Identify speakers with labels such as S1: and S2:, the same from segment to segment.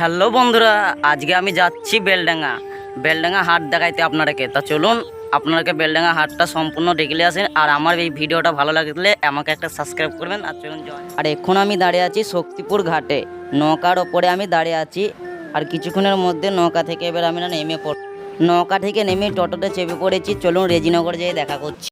S1: Hello বন্ধুরা, আজকে আমি যাচ্ছি বেলডাঙ্গা। বেলডাঙ্গা হাট দেখাইতে আপনাদেরকে। তা চলুন, আপনাদেরকে বেলডাঙ্গা হাটটা সম্পূর্ণ দেখলে আসেন। আর আমার এই ভিডিওটা ভালো লাগলে আমাকে একটা সাবস্ক্রাইব করবেন আর চলুন আর এখন আমি দাঁড়িয়ে আছি শক্তিপুর ঘাটে। নৌকার ওপরে আমি দাঁড়িয়ে আছি। আর কিছুক্ষণের মধ্যে নৌকা থেকে এবার আমি না নেমে পড়, নৌকা থেকে নেমে টোটোতে চেপে পড়েছি। চলুন রেজিনগর যেয়ে দেখা করছি।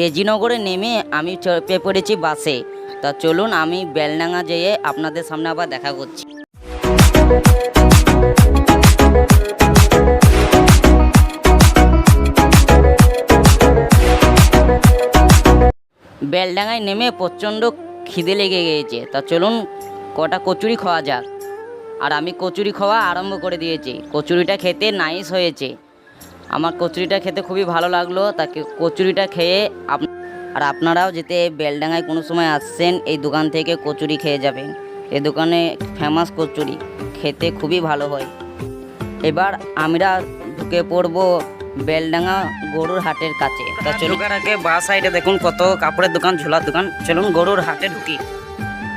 S1: রেজিনগরে নেমে আমি চেপে পড়েছি বাসে। তা চলুন আমি বেলডাঙ্গা যেয়ে আপনাদের সামনে আবার দেখা করছি। বেলডাঙ্গায় নেমে প্রচণ্ড খিদে লেগে গিয়েছে। তা চলুন কটা কচুরি খাওয়া যাক। আর আমি কচুরি খাওয়া আরম্ভ করে দিয়েছি। কচুরিটা খেতে নাইস হয়েছে। আমার কচুরিটা খেতে খুবই ভালো লাগল। তাকে কচুরিটা খেয়ে আপ- আর আপনারাও যেতে বেলডাঙ্গায় কোনো সময় আসছেন এই দোকান থেকে কচুরি খেয়ে যাবেন। এই দোকানে ফেমাস কচুরি খেতে খুবই ভালো হয়। এবার আমরা ঢুকে পড়ব বেলডাঙ্গা গরুর হাটের কাছে। তা চলুন। আগে বা সাইডে দেখুন কত কাপড়ের দোকান ঝোলার দোকান। চলুন গরুর হাটে ঢুকি।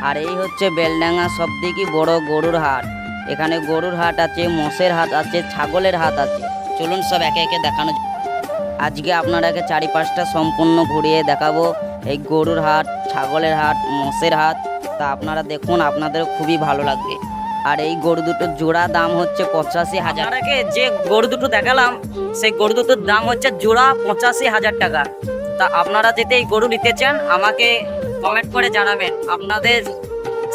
S1: আর এই হচ্ছে বেলডাঙ্গা সব থেকে বড় গরুর হাট। এখানে গরুর হাট আছে মোষের হাট আছে ছাগলের হাট আছে। চলুন সব একে একে দেখানো। আজকে আপনারাকে চারিপাশটা সম্পূর্ণ ঘুরিয়ে দেখাবো। এই গরুর হাট, ছাগলের হাট, মোষের হাট। তা আপনারা দেখুন, আপনাদের খুবই ভালো লাগবে। আর এই গরু দুটোর জোড়া দাম হচ্ছে পঁচাশি হাজার। টাকা যে গরু দুটো দেখালাম, সেই গরু দুটোর দাম হচ্ছে জোড়া পঁচাশি হাজার টাকা। তা আপনারা যেতে এই গরু নিতে চান, আমাকে কমেন্ট করে জানাবেন। আপনাদের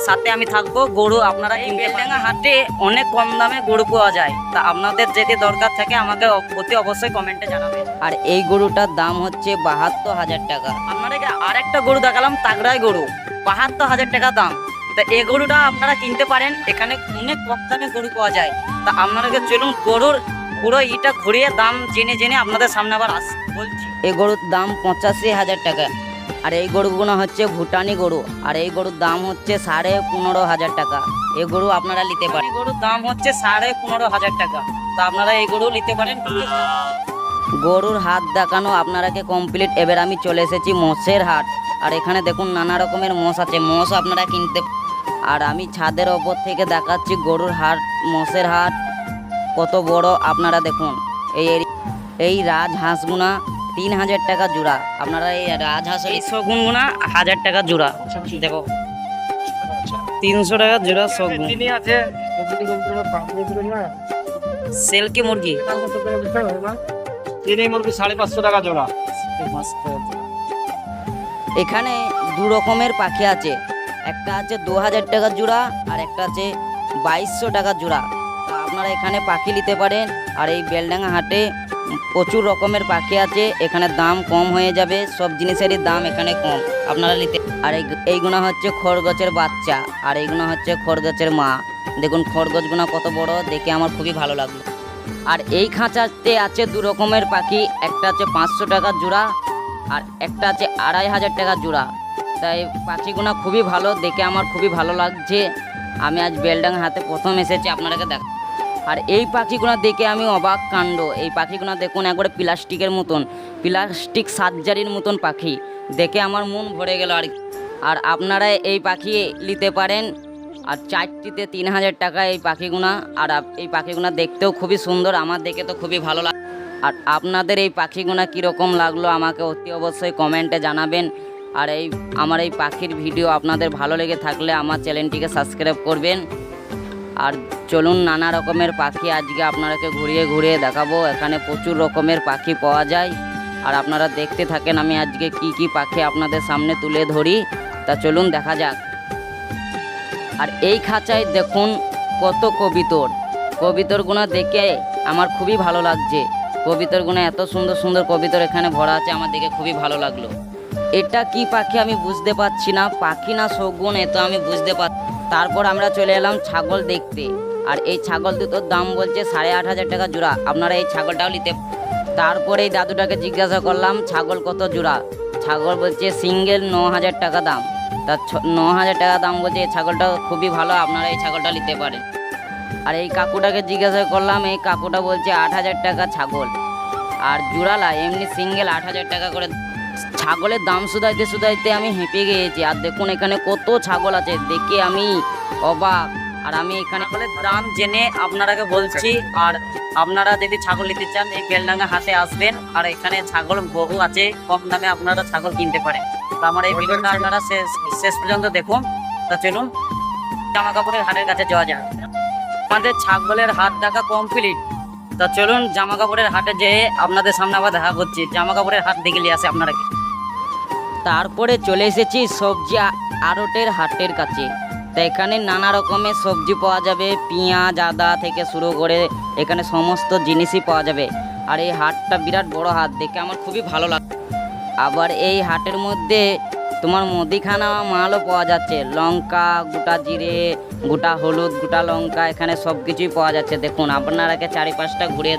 S1: সাথে আমি থাকব গরু আপনারা এই বেলডাঙ্গা হাটে অনেক কম দামে গরু পাওয়া যায়। তা আপনাদের যদি দরকার থাকে আমাকে অতি অবশ্যই কমেন্টে জানাবেন। আর এই গরুটার দাম হচ্ছে বাহাত্তর হাজার টাকা। আপনাদেরকে আর একটা গরু দেখালাম তাগড়াই গরু। বাহাত্তর হাজার টাকা দাম। তা এই গরুটা আপনারা কিনতে পারেন এখানে অনেক কম দামে গরু পাওয়া যায়। তা আপনাদেরকে চলুন গরুর পুরো ইটা ঘুরিয়ে দাম জেনে জেনে আপনাদের সামনে আবার আস বলছি। এই গরুর দাম পঁচাশি হাজার টাকা। আর এই গরুগুলো হচ্ছে ভুটানি গরু। আর এই গরুর দাম হচ্ছে সাড়ে পনেরো হাজার টাকা। এই গরু আপনারা নিতে পারেন। গরুর দাম হচ্ছে সাড়ে পনেরো হাজার টাকা। তা আপনারা এই গরু নিতে পারেন। গরুর হাত দেখানো আপনারাকে কমপ্লিট এবার আমি চলে এসেছি মোষের হাট। আর এখানে দেখুন নানা রকমের মোষ আছে। মোষ আপনারা কিনতে আর আমি ছাদের ওপর থেকে দেখাচ্ছি গরুর হাট, মোষের হাট। কত বড় আপনারা দেখুন। এই এই রাজহাঁসগুনা তিন হাজার টাকা জোড়া। আপনারা এই রাজহাঁস এই শগুনগুনা হাজার টাকা জোড়া। দেখো। তিনশো টাকা জোড়া শগুন
S2: আছে
S1: সেলকি মুরগি।
S2: চিনি মুরগি সাড়ে পাঁচশো টাকা জোড়া।
S1: এখানে দু রকমের পাখি আছে। একটা আছে দু হাজার টাকা জোড়া আর একটা আছে বাইশশো টাকা জোড়া। আপনারা এখানে পাখি নিতে পারেন আর এই বেলডাঙ্গা হাটে প্রচুর রকমের পাখি আছে, এখানে দাম কম হয়ে যাবে, সব জিনিসেরই দাম এখানে কম। আপনারা নিতে আর এই এইগুলো হচ্ছে খরগোচের বাচ্চা, আর এইগুলো হচ্ছে খরগোচের মা। দেখুন খরগোচগুলো কত বড়, দেখে আমার খুবই ভালো লাগল। আর এই খাঁচাতে আছে দু রকমের পাখি, একটা আছে পাঁচশো টাকা জোড়া, আর একটা আছে আড়াই হাজার টাকা জোড়া। তাই পাখিগুলো খুবই ভালো, দেখে আমার খুবই ভালো লাগছে। আমি আজ বেলডাং হাতে প্রথম এসেছি আপনারাকে দেখ আর এই পাখিগুলো দেখে আমি অবাক কাণ্ড। এই পাখিগুলো দেখুন একবারে প্লাস্টিকের মতন, প্লাস্টিক সার্জারির মতন পাখি। দেখে আমার মন ভরে গেল। আর আর আপনারা এই পাখি নিতে পারেন। আর চারটিতে তিন হাজার টাকা এই পাখিগুনা আর এই পাখিগুনা দেখতেও খুবই সুন্দর। আমার দেখে তো খুবই ভালো লাগে আর আপনাদের এই পাখিগুনা কীরকম লাগল আমাকে অতি অবশ্যই কমেন্টে জানাবেন। আর এই আমার এই পাখির ভিডিও আপনাদের ভালো লেগে থাকলে আমার চ্যানেলটিকে সাবস্ক্রাইব করবেন। আর চলুন নানা রকমের পাখি আজকে আপনারাকে ঘুরিয়ে ঘুরিয়ে দেখাবো। এখানে প্রচুর রকমের পাখি পাওয়া যায়। আর আপনারা দেখতে থাকেন আমি আজকে কি কি পাখি আপনাদের সামনে তুলে ধরি। তা চলুন দেখা যাক। আর এই খাঁচায় দেখুন কত কবিতর। কবিতরগুলো দেখে আমার খুবই ভালো লাগছে। কবিতরগুলো এত সুন্দর সুন্দর কবিতর এখানে ভরা আছে, আমার দেখে খুবই ভালো লাগল। এটা কি পাখি আমি বুঝতে পারছি না। পাখি না শগুন এ তো আমি বুঝতে পার তারপর আমরা চলে এলাম ছাগল দেখতে। আর এই ছাগল দুটোর দাম বলছে সাড়ে আট হাজার টাকা জোড়া। আপনারা এই ছাগলটাও নিতে তারপরে এই দাদুটাকে জিজ্ঞাসা করলাম, ছাগল কত জোড়া? ছাগল বলছে, সিঙ্গেল ন হাজার টাকা দাম। তা ন হাজার টাকা দাম বলছে, এই ছাগলটা খুবই ভালো, আপনারা এই ছাগলটা নিতে পারেন। আর এই কাকুটাকে জিজ্ঞাসা করলাম, এই কাকুটা বলছে আট হাজার টাকা ছাগল। আর জোড়ালা এমনি সিঙ্গেল আট হাজার টাকা করে ছাগলের দাম শুধাইতে শুধাইতে আমি হেঁপে গিয়েছি। আর দেখুন এখানে কত ছাগল আছে। দেখে আমি অবাক। আর আমি এখানে বলে দাম জেনে আপনারাকে বলছি আর আপনারা যদি ছাগল নিতে চান এই বেলডাঙ্গা হাতে আসবেন। আর এখানে ছাগল বহু আছে কম দামে আপনারা ছাগল কিনতে পারেন। তো আমার এই ভিডিওটা আপনারা শেষ শেষ পর্যন্ত দেখুন। তা চলুন জামা কাপড়ের হাটের কাছে যাওয়া যাক। আমাদের ছাগলের হাট দেখা কমপ্লিট তা চলুন জামা কাপড়ের হাটে যেয়ে আপনাদের সামনে আবার দেখা করছি। জামা কাপড়ের হাট দেখে নিয়ে আসে আপনারা তারপরে চলে এসেছি সবজি আ- আড়তের হাটের কাছে। তা এখানে নানা রকমের সবজি পাওয়া যাবে, পেঁয়াজ, আদা থেকে শুরু করে এখানে সমস্ত জিনিসই পাওয়া যাবে। আর এই হাটটা বিরাট বড় হাট, দেখে আমার খুবই ভালো লাগে আবার এই হাটের মধ্যে তোমার মুদিখানা মালও পাওয়া যাচ্ছে। লঙ্কা, গোটা জিরে, গোটা হলুদ, গোটা লঙ্কা, এখানে সব কিছুই পাওয়া যাচ্ছে। দেখুন আপনারাকে চারিপাশটা ঘুরিয়ে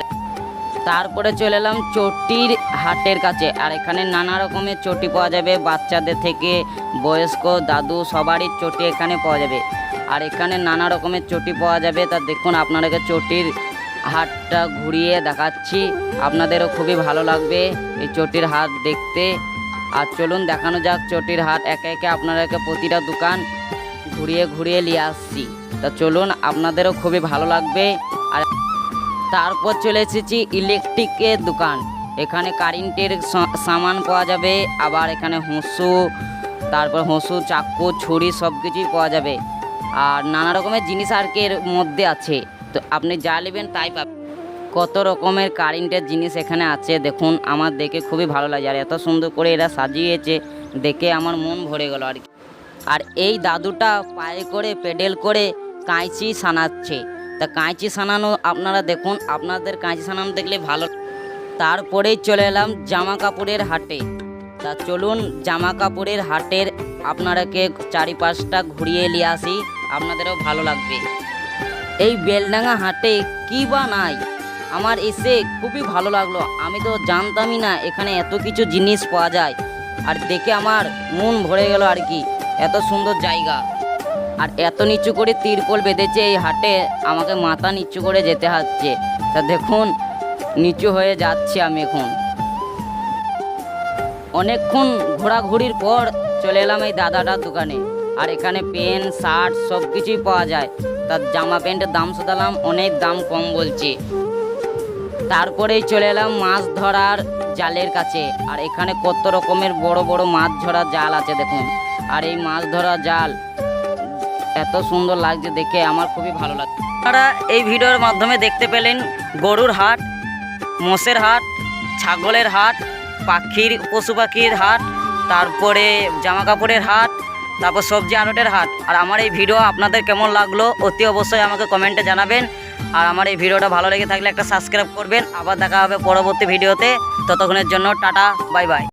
S1: তারপরে চলে এলাম চটির হাটের কাছে। আর এখানে নানা রকমের চটি পাওয়া যাবে, বাচ্চাদের থেকে বয়স্ক দাদু সবারই চটি এখানে পাওয়া যাবে। আর এখানে নানা রকমের চটি পাওয়া যাবে। তা দেখুন, আপনাদেরকে চটির হাটটা ঘুরিয়ে দেখাচ্ছি। আপনাদেরও খুবই ভালো লাগবে এই চটির হাট দেখতে। আর চলুন, দেখানো যাক চটির হাট। একে একে আপনাদেরকে প্রতিটা দোকান ঘুরিয়ে ঘুরিয়ে নিয়ে আসছি। তা চলুন, আপনাদেরও খুবই ভালো লাগবে। আর তারপর চলে এসেছি ইলেকট্রিকের দোকান। এখানে কারেন্টের সামান পাওয়া যাবে, আবার এখানে হুঁসু, তারপর হুঁসু, চাকু, ছুরি সব কিছুই পাওয়া যাবে। আর নানা রকমের জিনিস আর কি এর মধ্যে আছে। তো আপনি যা নেবেন তাই পাবেন। কত রকমের কারেন্টের জিনিস এখানে আছে, দেখুন, আমার দেখে খুবই ভালো লাগে। আর এত সুন্দর করে এরা সাজিয়েছে, দেখে আমার মন ভরে গেল আর আর এই দাদুটা পায়ে করে, পেডেল করে কাঁচি সানাচ্ছে। তা কাঁচি সানানো আপনারা দেখুন, আপনাদের কাঁচি সানানো দেখলে ভালো তারপরেই চলে এলাম জামা কাপড়ের হাটে। তা চলুন জামা কাপড়ের হাটের আপনারাকে চারিপাশটা ঘুরিয়ে নিয়ে আসি, আপনাদেরও ভালো লাগবে। এই বেলডাঙ্গা হাটে কি বা নাই? আমার এসে খুবই ভালো লাগল। আমি তো জানতামই না এখানে এত কিছু জিনিস পাওয়া যায়। আর দেখে আমার মন ভরে গেল আর কি। এত সুন্দর জায়গা। আর এত নিচু করে তিরপল বেঁধেছে এই হাটে, আমাকে মাথা নিচু করে যেতে হচ্ছে। তা দেখুন, নিচু হয়ে যাচ্ছি আমি এখন। অনেকক্ষণ ঘোরাঘুরির পর চলে এলাম এই দাদাটার দোকানে। আর এখানে পেন শার্ট সব কিছুই পাওয়া যায়। তার জামা প্যান্টের দাম শুধালাম, অনেক দাম কম বলছে। তারপরেই চলে এলাম মাছ ধরার জালের কাছে। আর এখানে কত রকমের বড় বড় মাছ ধরার জাল আছে দেখুন। আর এই মাছ ধরার জাল এত সুন্দর লাগছে দেখে আমার খুবই ভালো লাগছে। আপনারা এই ভিডিওর মাধ্যমে দেখতে পেলেন গরুর হাট, মোষের হাট, ছাগলের হাট, পাখির, পশু পাখির হাট, তারপরে জামা কাপড়ের হাট, তারপর সবজি আড়টের হাট। আর আমার এই ভিডিও আপনাদের কেমন লাগল অতি অবশ্যই আমাকে কমেন্টে জানাবেন। আর আমার এই ভিডিওটা ভালো লেগে থাকলে একটা সাবস্ক্রাইব করবেন। আবার দেখা হবে পরবর্তী ভিডিওতে। ততক্ষণের জন্য টাটা, বাই বাই।